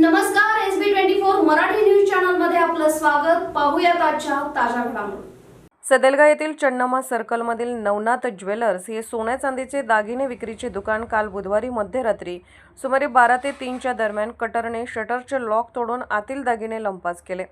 नमस्कार S B twenty four Marathi news चॅनलमध्ये आपलं स्वागत. पाहूयात आजच्या ताज्या घडामोडी. सदेलगा येथील चन्नमा सर्कलमधील नवनाथ ज्वेलर्स हे सोन्या चांदीचे दागिने विक्रीचे दुकान काल बुधवारी मध्यरात्री सुमारे बारा ते तीनच्या दरम्यान कटरने शटरचे लॉक तोडून आतील दागिने लंपास केले.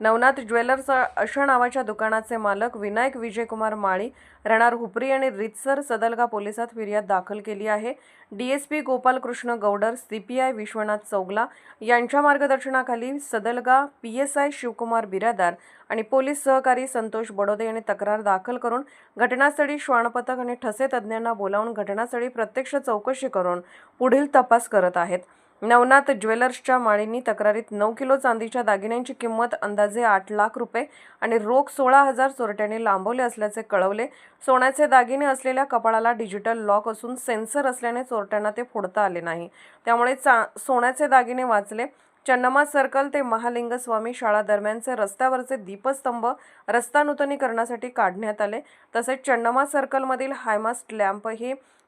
नवनाथ ज्वेलर्स अशा नावाच्या दुकानाचे मालक विनायक विजयकुमार माळी राहणार हुपरी आणि रितसर सदलगा पोलिसात फिर्याद दाखल केली आहे. डीएसपी गोपालकृष्ण गौडर सीपीआय विश्वनाथ चौगला यांच्या मार्गदर्शनाखाली सदलगा पीएसआय शिवकुमार बिरादार आणि पोलीस सहकारी संतोष बडोदे यांनी तक्रार दाखल करून घटनास्थळी श्वानपथक आणि ठसे तज्ज्ञांना बोलावून घटनास्थळी प्रत्यक्ष चौकशी करून पुढील तपास करत आहेत. नवनाथ ज्वेलर्सच्या माळींनी तक्रारीत नऊ किलो चांदीच्या दागिन्यांची किंमत अंदाजे आठ लाख रुपये आणि रोख सोळा हजार चोरट्यांनी लांबवले असल्याचे कळवले. सोन्याचे दागिने असलेल्या कपाळाला डिजिटल लॉक असून सेन्सर असल्याने चोरट्यांना ते फोडता आले नाही. त्यामुळे चा सोन्याचे दागिने वाचले. चन्नमा सर्कल ते महालिंग स्वामी शाळा दरम्यानचे रस्त्यावरचे दीपस्तंभ रस्ता नूतनीकरणासाठी काढण्यात आले. तसेच चन्नमा सर्कलमधील हायमास्ट लॅम्प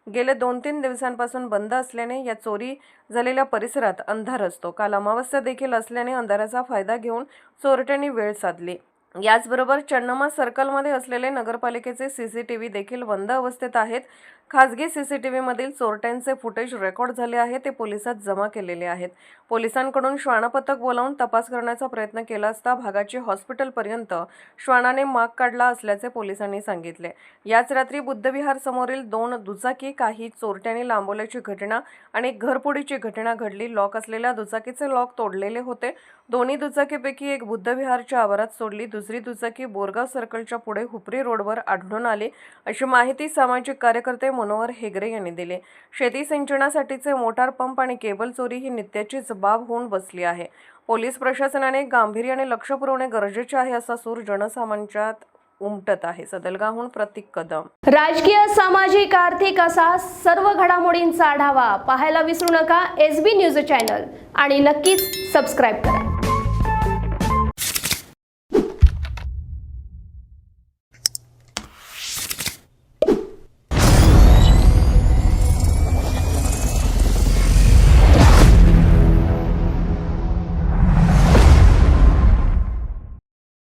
गेल्या गेले दोन तीन दिवसांपासून बंद असल्याने या चोरी झालेल्या परिसरात अंधार असतो. काल अमावस्या देखील असल्याने अंधाराचा फायदा घेऊन चोरट्यांनी वेळ साधली. याचबरोबर चन्नमा सर्कलमध्ये असलेले नगरपालिकेचे सी सी टी व्ही देखील बंद अवस्थेत आहेत. खाजगी सी सी टी व्हीमधील चोरट्यांचे फुटेज रेकॉर्ड झाले आहे ते पोलिसात जमा केलेले आहेत. पोलिसांकडून श्वानपथक बोलावून तपास करण्याचा प्रयत्न केला असता भागाची हॉस्पिटलपर्यंत श्वानाने माग काढला असल्याचे पोलिसांनी सांगितले. याच रात्री बुद्धविहार समोरील दोन दुचाकी काही चोरट्यांनी लांबवल्याची घटना आणि घरपोडीची घटना घडली. लॉक असलेल्या दुचाकीचे लॉक तोडलेले होते. दोन्ही दुचाकीपैकी एक बुद्धविहारच्या आवारात सोडली. दुसरी दुचाकी बोरगाव सर्कलच्या पुढे हुपरी रोडवर आढळून आली. अशी माहिती सामाजिक कार्यकर्ते मनोहर हेगरे यांनी दिली. शेती सिंचनासाठीचे मोटार पंप आणि केबल चोरी ही नित्याचीच बाब होऊन बसली आहे. पोलीस प्रशासनाने गांभीर्याने लक्ष पुरवणे गरजेचे आहे असा सूर जनसामान्यात उमटत आहे. सदलगाहून प्रतीक कदम. राजकीय सामाजिक आर्थिक असा सर्व घडामोडींचा आढावा पाहायला विसरू नका. एस बी न्यूज चॅनल आणि नक्कीच सबस्क्राईब करा.